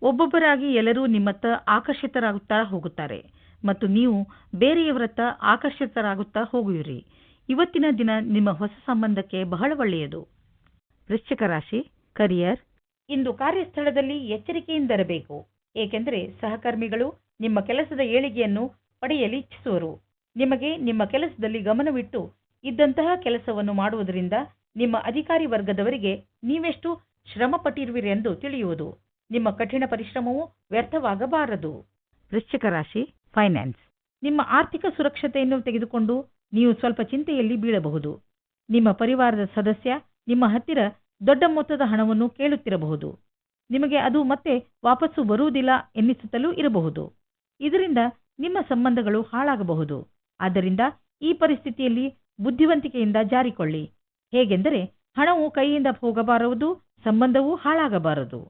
ಒಬ್ಬೊಬ್ಬರಾಗಿ ಎಲ್ಲರೂ ನಿಮ್ಮತ್ತ ಆಕರ್ಷಿತರಾಗುತ್ತಾ ಹೋಗುತ್ತಾರೆ ಮತ್ತು ನೀವು ಬೇರೆಯವರತ್ತ ಆಕರ್ಷಿತರಾಗುತ್ತಾ ಹೋಗುವಿರಿ. ಇವತ್ತಿನ ದಿನ ನಿಮ್ಮ ಹೊಸ ಸಂಬಂಧಕ್ಕೆ ಬಹಳ ಒಳ್ಳೆಯದು. ವೃಶ್ಚಿಕ ರಾಶಿ ಕರಿಯರ್ ಇಂದು ಕಾರ್ಯಸ್ಥಳದಲ್ಲಿ ಎಚ್ಚರಿಕೆಯಿಂದಿರಬೇಕು ಏಕೆಂದರೆ ಸಹಕರ್ಮಿಗಳು ನಿಮ್ಮ ಕೆಲಸದ ಏಳಿಗೆಯನ್ನು ಪಡೆಯಲು ಇಚ್ಛಿಸುವರು. ನಿಮಗೆ ನಿಮ್ಮ ಕೆಲಸದಲ್ಲಿ ಗಮನವಿಟ್ಟು ಇದ್ದಂತಹ ಕೆಲಸವನ್ನು ಮಾಡುವುದರಿಂದ ನಿಮ್ಮ ಅಧಿಕಾರಿ ವರ್ಗದವರಿಗೆ ನೀವೆಷ್ಟು ಶ್ರಮ ಎಂದು ತಿಳಿಯುವುದು. ನಿಮ್ಮ ಕಠಿಣ ಪರಿಶ್ರಮವು ವ್ಯರ್ಥವಾಗಬಾರದು. ವೃಶ್ಚಿಕ ರಾಶಿ ಫೈನಾನ್ಸ್ ನಿಮ್ಮ ಆರ್ಥಿಕ ಸುರಕ್ಷತೆಯನ್ನು ತೆಗೆದುಕೊಂಡು ನೀವು ಸ್ವಲ್ಪ ಚಿಂತೆಯಲ್ಲಿ ಬೀಳಬಹುದು. ನಿಮ್ಮ ಪರಿವಾರದ ಸದಸ್ಯ ನಿಮ್ಮ ಹತ್ತಿರ ದೊಡ್ಡ ಮೊತ್ತದ ಹಣವನ್ನು ಕೇಳುತ್ತಿರಬಹುದು. ನಿಮಗೆ ಅದು ಮತ್ತೆ ವಾಪಸ್ಸು ಬರುವುದಿಲ್ಲ ಎನ್ನಿಸುತ್ತಲೂ ಇರಬಹುದು. ಇದರಿಂದ ನಿಮ್ಮ ಸಂಬಂಧಗಳು ಹಾಳಾಗಬಹುದು. ಆದ್ದರಿಂದ ಈ ಪರಿಸ್ಥಿತಿಯಲ್ಲಿ ಬುದ್ಧಿವಂತಿಕೆಯಿಂದ ಜಾರಿಕೊಳ್ಳಿ. ಹೇಗೆಂದರೆ ಹಣವು ಕೈಯಿಂದ ಹೋಗಬಾರದು, ಸಂಬಂಧವೂ ಹಾಳಾಗಬಾರದು.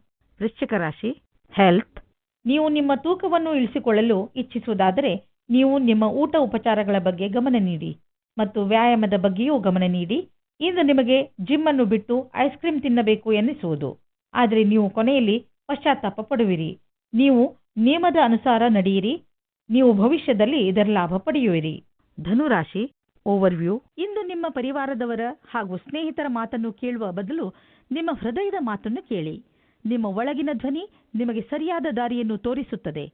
ವೃಶ್ಚಿಕ ರಾಶಿ ಹೆಲ್ತ್ ನೀವು ನಿಮ್ಮ ತೂಕವನ್ನು ಇಳಿಸಿಕೊಳ್ಳಲು ಇಚ್ಛಿಸುವುದಾದರೆ ನೀವು ನಿಮ್ಮ ಊಟ ಉಪಚಾರಗಳ ಬಗ್ಗೆ ಗಮನ ನೀಡಿ ಮತ್ತು ವ್ಯಾಯಾಮದ ಬಗ್ಗೆಯೂ ಗಮನ ನೀಡಿ. ಇಂದು ನಿಮಗೆ ಜಿಮ್ ಅನ್ನು ಬಿಟ್ಟು ಐಸ್ ಕ್ರೀಮ್ ತಿನ್ನಬೇಕು ಎನ್ನಿಸುವುದು. ಆದರೆ ನೀವು ಕೊನೆಯಲ್ಲಿ ಪಶ್ಚಾತ್ತಾಪ ಪಡುವಿರಿ. ನೀವು ನಿಯಮದ ಅನುಸಾರ ನಡೆಯಿರಿ. ನೀವು ಭವಿಷ್ಯದಲ್ಲಿ ಇದರ ಲಾಭ ಪಡೆಯುವಿರಿ. ಧನುರಾಶಿ ಓವರ್ವ್ಯೂ ಇಂದು ನಿಮ್ಮ ಪರಿವಾರದವರ ಹಾಗೂ ಸ್ನೇಹಿತರ ಮಾತನ್ನು ಕೇಳುವ ಬದಲು ನಿಮ್ಮ ಹೃದಯದ ಮಾತನ್ನು ಕೇಳಿ. ನಿಮ್ಮ ಒಳಗಿನ ಧ್ವನಿ ನಿಮಗೆ ಸರಿಯಾದ ದಾರಿಯನ್ನು ತೋರಿಸುತ್ತದೆ.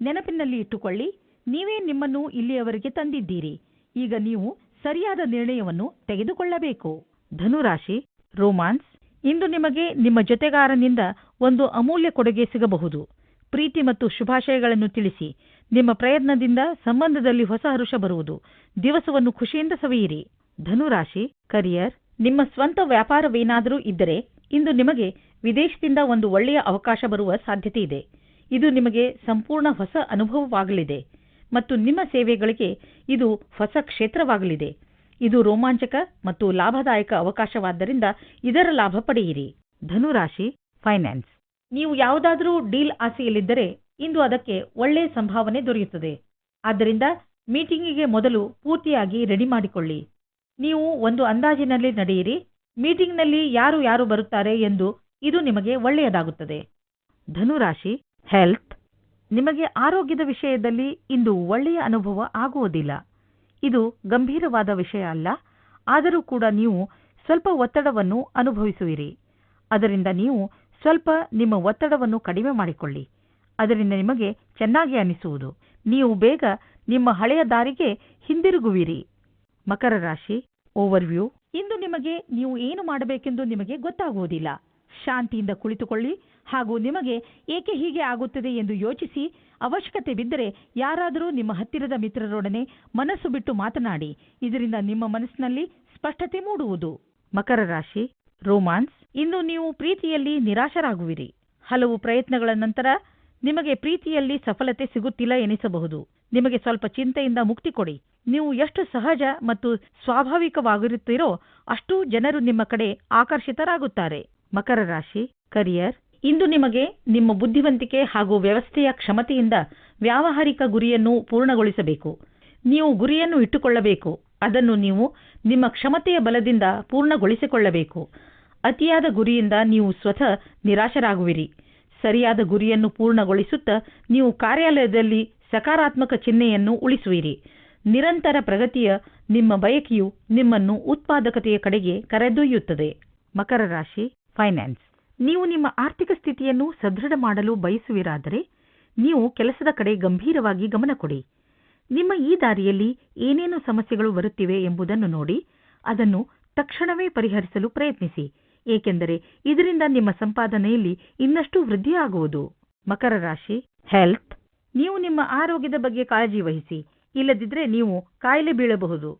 ನೆನಪಿನಲ್ಲಿ ಇಟ್ಟುಕೊಳ್ಳಿ, ನೀವೇ ನಿಮ್ಮನ್ನು ಇಲ್ಲಿಯವರೆಗೆ ತಂದಿದ್ದೀರಿ. ಈಗ ನೀವು ಸರಿಯಾದ ನಿರ್ಣಯವನ್ನು ತೆಗೆದುಕೊಳ್ಳಬೇಕು. ಧನುರಾಶಿ, ರೋಮಾನ್ಸ್, ಇಂದು ನಿಮಗೆ ನಿಮ್ಮ ಜೊತೆಗಾರನಿಂದ ಒಂದು ಅಮೂಲ್ಯ ಕೊಡುಗೆ ಸಿಗಬಹುದು. ಪ್ರೀತಿ ಮತ್ತು ಶುಭಾಶಯಗಳನ್ನು ತಿಳಿಸಿ. ನಿಮ್ಮ ಪ್ರಯತ್ನದಿಂದ ಸಂಬಂಧದಲ್ಲಿ ಹೊಸ ಹರುಷ ಬರುವುದು. ದಿವಸವನ್ನು ಖುಷಿಯಿಂದ ಸವಿಯಿರಿ. ಧನುರಾಶಿ, ಕರಿಯರ್, ನಿಮ್ಮ ಸ್ವಂತ ವ್ಯಾಪಾರವೇನಾದರೂ ಇದ್ದರೆ ಇಂದು ನಿಮಗೆ ವಿದೇಶದಿಂದ ಒಂದು ಒಳ್ಳೆಯ ಅವಕಾಶ ಬರುವ ಸಾಧ್ಯತೆ ಇದೆ. ಇದು ನಿಮಗೆ ಸಂಪೂರ್ಣ ಹೊಸ ಅನುಭವವಾಗಲಿದೆ. ಮತ್ತು ನಿಮ್ಮ ಸೇವೆಗಳಿಗೆ ಇದು ಹೊಸ ಕ್ಷೇತ್ರವಾಗಲಿದೆ. ಇದು ರೋಮಾಂಚಕ ಮತ್ತು ಲಾಭದಾಯಕ ಅವಕಾಶವಾದ್ದರಿಂದ ಇದರ ಲಾಭ ಪಡೆಯಿರಿ. ಧನುರಾಶಿ, ಫೈನಾನ್ಸ್. ನೀವು ಯಾವುದಾದರೂ ಡೀಲ್ ಆಸೆಯಲ್ಲಿದ್ದರೆ ಇಂದು ಅದಕ್ಕೆ ಒಳ್ಳೆಯ ಸಂಭಾವನೆ ದೊರೆಯುತ್ತದೆ. ಆದ್ದರಿಂದ ಮೀಟಿಂಗಿಗೆ ಮೊದಲು ಪೂರ್ತಿಯಾಗಿ ರೆಡಿ ಮಾಡಿಕೊಳ್ಳಿ. ನೀವು ಒಂದು ಅಂದಾಜಿನಲ್ಲಿ ನಡೆಯಿರಿ. ಮೀಟಿಂಗ್ನಲ್ಲಿ ಯಾರು ಯಾರು ಬರುತ್ತಾರೆ ಎಂದು ಇದು ನಿಮಗೆ ಒಳ್ಳೆಯದಾಗುತ್ತದೆ. ಧನುರಾಶಿ, ಹೆಲ್ತ್. ನಿಮಗೆ ಆರೋಗ್ಯದ ವಿಷಯದಲ್ಲಿ ಇಂದು ಒಳ್ಳೆಯ ಅನುಭವ ಆಗುವುದಿಲ್ಲ. ಇದು ಗಂಭೀರವಾದ ವಿಷಯ ಅಲ್ಲ. ಆದರೂ ಕೂಡ ನೀವು ಸ್ವಲ್ಪ ಒತ್ತಡವನ್ನು ಅನುಭವಿಸುವಿರಿ. ಅದರಿಂದ ನೀವು ಸ್ವಲ್ಪ ನಿಮ್ಮ ಒತ್ತಡವನ್ನು ಕಡಿಮೆ ಮಾಡಿಕೊಳ್ಳಿ. ಅದರಿಂದ ನಿಮಗೆ ಚೆನ್ನಾಗಿ ಅನಿಸುವುದು. ನೀವು ಬೇಗ ನಿಮ್ಮ ಹಳೆಯ ದಾರಿಗೆ ಹಿಂದಿರುಗುವಿರಿ. ಮಕರ ರಾಶಿ ಓವರ್ವ್ಯೂ ಇಂದು ನಿಮಗೆ ನೀವು ಏನು ಮಾಡಬೇಕೆಂದು ನಿಮಗೆ ಗೊತ್ತಾಗುವುದಿಲ್ಲ. ಶಾಂತಿಯಿಂದ ಕುಳಿತುಕೊಳ್ಳಿ. ಹಾಗೂ ನಿಮಗೆ ಏಕೆ ಹೀಗೆ ಆಗುತ್ತದೆ ಎಂದು ಯೋಚಿಸಿ ಅವಶ್ಯಕತೆ ಬಿದ್ದರೆ ಯಾರಾದರೂ ನಿಮ್ಮ ಹತ್ತಿರದ ಮಿತ್ರರೊಡನೆ ಮನಸ್ಸು ಬಿಟ್ಟು ಮಾತನಾಡಿ. ಇದರಿಂದ ನಿಮ್ಮ ಮನಸ್ಸಿನಲ್ಲಿ ಸ್ಪಷ್ಟತೆ ಮೂಡುವುದು. ಮಕರ ರಾಶಿ, ರೋಮಾನ್ಸ್ ಇಂದು ನೀವು ಪ್ರೀತಿಯಲ್ಲಿ ನಿರಾಶರಾಗುವಿರಿ. ಹಲವು ಪ್ರಯತ್ನಗಳ ನಂತರ ನಿಮಗೆ ಪ್ರೀತಿಯಲ್ಲಿ ಸಫಲತೆ ಸಿಗುತ್ತಿಲ್ಲ ಎನಿಸಬಹುದು. ನಿಮಗೆ ಸ್ವಲ್ಪ ಚಿಂತೆಯಿಂದ ಮುಕ್ತಿ ಕೊಡಿ. ನೀವು ಎಷ್ಟು ಸಹಜ ಮತ್ತು ಸ್ವಾಭಾವಿಕವಾಗಿರುತ್ತೀರೋ ಅಷ್ಟೂ ಜನರು ನಿಮ್ಮ ಕಡೆ ಆಕರ್ಷಿತರಾಗುತ್ತಾರೆ. ಮಕರ ರಾಶಿ, ಕರಿಯರ್ ಇಂದು ನಿಮಗೆ ನಿಮ್ಮ ಬುದ್ಧಿವಂತಿಕೆ ಹಾಗೂ ವ್ಯವಸ್ಥೆಯ ಕ್ಷಮತೆಯಿಂದ ವ್ಯಾವಹಾರಿಕ ಗುರಿಯನ್ನು ಪೂರ್ಣಗೊಳಿಸಬೇಕು. ನೀವು ಗುರಿಯನ್ನು ಇಟ್ಟುಕೊಳ್ಳಬೇಕು. ಅದನ್ನು ನೀವು ನಿಮ್ಮ ಕ್ಷಮತೆಯ ಬಲದಿಂದ ಪೂರ್ಣಗೊಳಿಸಿಕೊಳ್ಳಬೇಕು. ಅತಿಯಾದ ಗುರಿಯಿಂದ ನೀವು ಸ್ವತಃ ನಿರಾಶರಾಗುವಿರಿ. ಸರಿಯಾದ ಗುರಿಯನ್ನು ಪೂರ್ಣಗೊಳಿಸುತ್ತಾ ನೀವು ಕಾರ್ಯಾಲಯದಲ್ಲಿ ಸಕಾರಾತ್ಮಕ ಚಿಹ್ನೆಯನ್ನು ಉಳಿಸುವಿರಿ. ನಿರಂತರ ಪ್ರಗತಿಯ ನಿಮ್ಮ ಬಯಕೆಯು ನಿಮ್ಮನ್ನು ಉತ್ಪಾದಕತೆಯ ಕಡೆಗೆ ಕರೆದೊಯ್ಯುತ್ತದೆ. ಮಕರ ರಾಶಿ, ಫೈನಾನ್ಸ್. ನೀವು ನಿಮ್ಮ ಆರ್ಥಿಕ ಸ್ಥಿತಿಯನ್ನು ಸದೃಢ ಮಾಡಲು ಬಯಸುವಿರಾದರೆ ನೀವು ಕೆಲಸದ ಕಡೆ ಗಂಭೀರವಾಗಿ ಗಮನ ಕೊಡಿ. ನಿಮ್ಮ ಈ ದಾರಿಯಲ್ಲಿ ಏನೇನು ಸಮಸ್ಯೆಗಳು ಬರುತ್ತಿವೆ ಎಂಬುದನ್ನು ನೋಡಿ, ಅದನ್ನು ತಕ್ಷಣವೇ ಪರಿಹರಿಸಲು ಪ್ರಯತ್ನಿಸಿ, ಏಕೆಂದರೆ ಇದರಿಂದ ನಿಮ್ಮ ಸಂಪಾದನೆಯಲ್ಲಿ ಇನ್ನಷ್ಟು ವೃದ್ಧಿಯಾಗುವುದು ಮಕರ ರಾಶಿ ಹೆಲ್ತ್ ನೀವು ನಿಮ್ಮ ಆರೋಗ್ಯದ ಬಗ್ಗೆ ಕಾಳಜಿ ವಹಿಸಿ ಇಲ್ಲದಿದ್ದರೆ ನೀವು ಕಾಯಿಲೆ ಬೀಳಬಹುದು.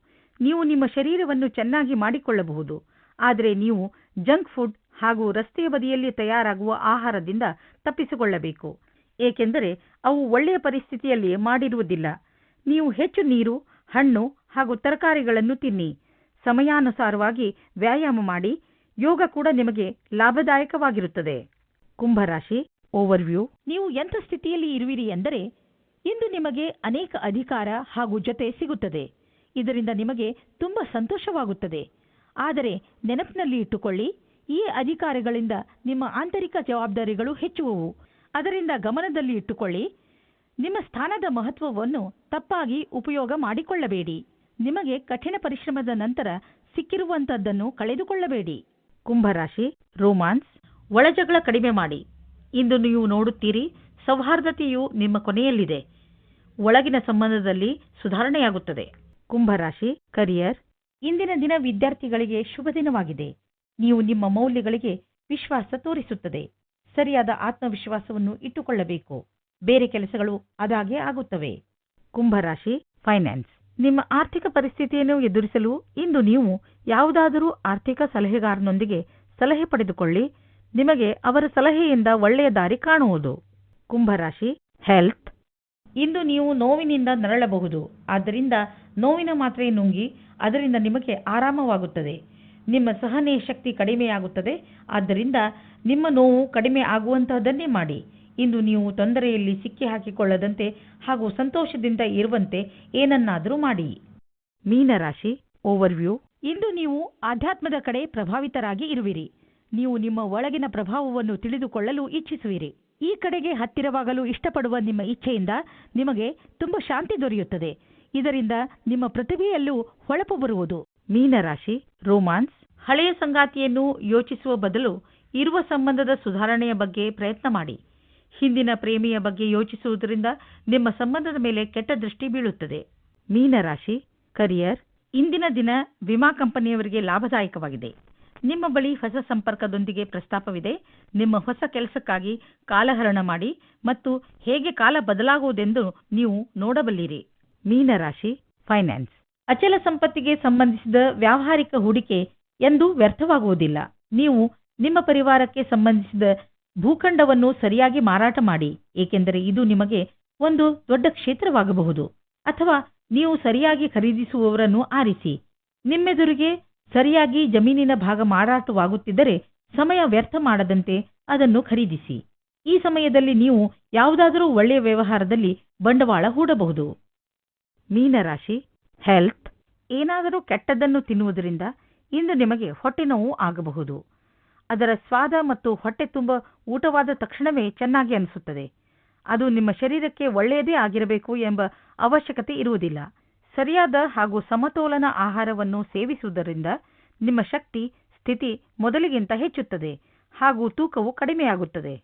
ನೀವು ನಿಮ್ಮ ಶರೀರವನ್ನು ಚೆನ್ನಾಗಿ ಮಾಡಿಕೊಳ್ಳಬಹುದು. ಆದರೆ ನೀವು ಜಂಕ್ ಫುಡ್ ಹಾಗೂ ರಸ್ತೆಯ ಬದಿಯಲ್ಲಿ ತಯಾರಾಗುವ ಆಹಾರದಿಂದ ತಪ್ಪಿಸಿಕೊಳ್ಳಬೇಕು. ಏಕೆಂದರೆ ಅವು ಒಳ್ಳೆಯ ಪರಿಸ್ಥಿತಿಯಲ್ಲಿ ಮಾಡಿರುವುದಿಲ್ಲ. ನೀವು ಹೆಚ್ಚು ನೀರು, ಹಣ್ಣು ಹಾಗೂ ತರಕಾರಿಗಳನ್ನು ತಿನ್ನಿ. ಸಮಯಾನುಸಾರವಾಗಿ ವ್ಯಾಯಾಮ ಮಾಡಿ, ಯೋಗ ಕೂಡ ನಿಮಗೆ ಲಾಭದಾಯಕವಾಗಿರುತ್ತದೆ. ಕುಂಭರಾಶಿ, ಓವರ್ವ್ಯೂ. ನೀವು ಎಂಥ ಸ್ಥಿತಿಯಲ್ಲಿ ಇರುವಿರಿ ಎಂದರೆ, ಇಂದು ನಿಮಗೆ ಅನೇಕ ಅಧಿಕಾರ ಹಾಗೂ ಜೊತೆ ಸಿಗುತ್ತದೆ. ಇದರಿಂದ ನಿಮಗೆ ತುಂಬ ಸಂತೋಷವಾಗುತ್ತದೆ. ಆದರೆ ನೆನಪಿನಲ್ಲಿ ಇಟ್ಟುಕೊಳ್ಳಿ ಈ ಅಧಿಕಾರಿಗಳಿಂದ ನಿಮ್ಮ ಆಂತರಿಕ ಜವಾಬ್ದಾರಿಗಳು ಹೆಚ್ಚುವವು. ಅದರಿಂದ ಗಮನದಲ್ಲಿ ಇಟ್ಟುಕೊಳ್ಳಿ. ನಿಮ್ಮ ಸ್ಥಾನದ ಮಹತ್ವವನ್ನು ತಪ್ಪಾಗಿ ಉಪಯೋಗ ಮಾಡಿಕೊಳ್ಳಬೇಡಿ. ನಿಮಗೆ ಕಠಿಣ ಪರಿಶ್ರಮದ ನಂತರ ಸಿಕ್ಕಿರುವಂತದ್ದನ್ನು ಕಳೆದುಕೊಳ್ಳಬೇಡಿ. ಕುಂಭರಾಶಿ, ರೋಮಾನ್ಸ್, ಒಳಜಗಳ ಕಡಿಮೆ ಮಾಡಿ. ಇಂದು ನೀವು ನೋಡುತ್ತೀರಿ, ಸೌಹಾರ್ದತೆಯು ನಿಮ್ಮ ಕೊನೆಯಲ್ಲಿದೆ. ಒಳಗಿನ ಸಂಬಂಧದಲ್ಲಿ ಸುಧಾರಣೆಯಾಗುತ್ತದೆ. ಕುಂಭರಾಶಿ, ಕರಿಯರ್, ಇಂದಿನ ದಿನ ವಿದ್ಯಾರ್ಥಿಗಳಿಗೆ ಶುಭ ದಿನವಾಗಿದೆ. ನೀವು ನಿಮ್ಮ ಮೌಲ್ಯಗಳಿಗೆ ವಿಶ್ವಾಸ ತೋರಿಸುತ್ತದೆ. ಸರಿಯಾದ ಆತ್ಮವಿಶ್ವಾಸವನ್ನು ಇಟ್ಟುಕೊಳ್ಳಬೇಕು. ಬೇರೆ ಕೆಲಸಗಳು ಅದಾಗೆ ಆಗುತ್ತವೆ. ಕುಂಭರಾಶಿ ಫೈನಾನ್ಸ್ ನಿಮ್ಮ ಆರ್ಥಿಕ ಪರಿಸ್ಥಿತಿಯನ್ನು ಎದುರಿಸಲು ಇಂದು ನೀವು ಯಾವುದಾದರೂ ಆರ್ಥಿಕ ಸಲಹೆಗಾರನೊಂದಿಗೆ ಸಲಹೆ ಪಡೆದುಕೊಳ್ಳಿ. ನಿಮಗೆ ಅವರ ಸಲಹೆಯಿಂದ ಒಳ್ಳೆಯ ದಾರಿ ಕಾಣುವುದು. ಕುಂಭರಾಶಿ ಹೆಲ್ತ್ ಇಂದು ನೀವು ನೋವಿನಿಂದ ನರಳಬಹುದು. ಆದ್ದರಿಂದ ನೋವಿನ ಮಾತ್ರೆ ನುಂಗಿ, ಅದರಿಂದ ನಿಮಗೆ ಆರಾಮವಾಗುತ್ತದೆ. ನಿಮ್ಮ ಸಹನೆ ಶಕ್ತಿ ಕಡಿಮೆಯಾಗುತ್ತದೆ. ಆದ್ದರಿಂದ ನಿಮ್ಮ ನೋವು ಕಡಿಮೆ ಆಗುವಂತಹದನ್ನೇ ಮಾಡಿ. ಇಂದು ನೀವು ತೊಂದರೆಯಲ್ಲಿ ಸಿಕ್ಕಿ ಹಾಕಿಕೊಳ್ಳದಂತೆ ಹಾಗೂ ಸಂತೋಷದಿಂದ ಇರುವಂತೆ ಏನನ್ನಾದರೂ ಮಾಡಿ. ಮೀನರಾಶಿ ಓವರ್ವ್ಯೂ ಇಂದು ನೀವು ಆಧ್ಯಾತ್ಮದ ಕಡೆ ಪ್ರಭಾವಿತರಾಗಿ ಇರುವಿರಿ. ನೀವು ನಿಮ್ಮ ಒಳಗಿನ ಪ್ರಭಾವವನ್ನು ತಿಳಿದುಕೊಳ್ಳಲು ಇಚ್ಛಿಸುವಿರಿ. ಈ ಕಡೆಗೆ ಹತ್ತಿರವಾಗಲು ಇಷ್ಟಪಡುವ ನಿಮ್ಮ ಇಚ್ಛೆಯಿಂದ ನಿಮಗೆ ತುಂಬ ಶಾಂತಿ ದೊರೆಯುತ್ತದೆ. ಇದರಿಂದ ನಿಮ್ಮ ಪ್ರತಿಭೆಯಲ್ಲೂ ಹೊಳಪು ಬರುವುದು. ಮೀನರಾಶಿ, ರೋಮಾನ್ಸ್. ಹಳೆಯ ಸಂಗಾತಿಯನ್ನು ಯೋಚಿಸುವ ಬದಲು ಇರುವ ಸಂಬಂಧದ ಸುಧಾರಣೆಯ ಬಗ್ಗೆ ಪ್ರಯತ್ನ ಮಾಡಿ. ಹಿಂದಿನ ಪ್ರೇಮಿಯ ಬಗ್ಗೆ ಯೋಚಿಸುವುದರಿಂದ ನಿಮ್ಮ ಸಂಬಂಧದ ಮೇಲೆ ಕೆಟ್ಟ ದೃಷ್ಟಿ ಬೀಳುತ್ತದೆ. ಮೀನರಾಶಿ, ಕರಿಯರ್, ಇಂದಿನ ದಿನ ವಿಮಾ ಕಂಪನಿಯವರಿಗೆ ಲಾಭದಾಯಕವಾಗಿದೆ. ನಿಮ್ಮ ಬಳಿ ಹೊಸ ಸಂಪರ್ಕದೊಂದಿಗೆ ಪ್ರಸ್ತಾಪವಿದೆ. ನಿಮ್ಮ ಹೊಸ ಕೆಲಸಕ್ಕಾಗಿ ಕಾಲಹರಣ ಮಾಡಿ ಮತ್ತು ಹೇಗೆ ಕಾಲ ಬದಲಾಗುವುದೆಂದು ನೀವು ನೋಡಬಲ್ಲಿರಿ. ಮೀನರಾಶಿ, ಫೈನಾನ್ಸ್. ಅಚಲ ಸಂಪತ್ತಿಗೆ ಸಂಬಂಧಿಸಿದ ವ್ಯಾವಹಾರಿಕ ಹೂಡಿಕೆ ಎಂದು ವ್ಯರ್ಥವಾಗುವುದಿಲ್ಲ. ನೀವು ನಿಮ್ಮ ಪರಿವಾರಕ್ಕೆ ಸಂಬಂಧಿಸಿದ ಭೂಖಂಡವನ್ನು ಸರಿಯಾಗಿ ಮಾರಾಟ ಮಾಡಿ, ಏಕೆಂದರೆ ಇದು ನಿಮಗೆ ಒಂದು ದೊಡ್ಡ ಕ್ಷೇತ್ರವಾಗಬಹುದು. ಅಥವಾ ನೀವು ಸರಿಯಾಗಿ ಖರೀದಿಸುವವರನ್ನು ಆರಿಸಿ. ನಿಮ್ಮೆದುರಿಗೆ ಸರಿಯಾಗಿ ಜಮೀನಿನ ಭಾಗ ಮಾರಾಟವಾಗುತ್ತಿದ್ದರೆ ಸಮಯ ವ್ಯರ್ಥ ಮಾಡದಂತೆ ಅದನ್ನು ಖರೀದಿಸಿ. ಈ ಸಮಯದಲ್ಲಿ ನೀವು ಯಾವುದಾದರೂ ಒಳ್ಳೆಯ ವ್ಯವಹಾರದಲ್ಲಿ ಬಂಡವಾಳ ಹೂಡಬಹುದು. ಮೀನರಾಶಿ ಹೆಲ್ತ್ ಏನಾದರೂ ಕೆಟ್ಟದ್ದನ್ನು ತಿನ್ನುವುದರಿಂದ ಇಂದು ನಿಮಗೆ ಹೊಟ್ಟೆ ನೋವು ಆಗಬಹುದು. ಅದರ ಸ್ವಾದ ಮತ್ತು ಹೊಟ್ಟೆ ತುಂಬ ಊಟವಾದ ತಕ್ಷಣವೇ ಚೆನ್ನಾಗಿ ಅನಿಸುತ್ತದೆ. ಅದು ನಿಮ್ಮ ಶರೀರಕ್ಕೆ ಒಳ್ಳೆಯದೇ ಆಗಿರಬೇಕು ಎಂಬ ಅವಶ್ಯಕತೆ ಇರುವುದಿಲ್ಲ. ಸರಿಯಾದ ಹಾಗೂ ಸಮತೋಲನ ಆಹಾರವನ್ನು ಸೇವಿಸುವುದರಿಂದ ನಿಮ್ಮ ಶಕ್ತಿ, ಸ್ಥಿತಿ ಮೊದಲಿಗಿಂತ ಹೆಚ್ಚುತ್ತದೆ ಹಾಗೂ ತೂಕವು ಕಡಿಮೆಯಾಗುತ್ತದೆ.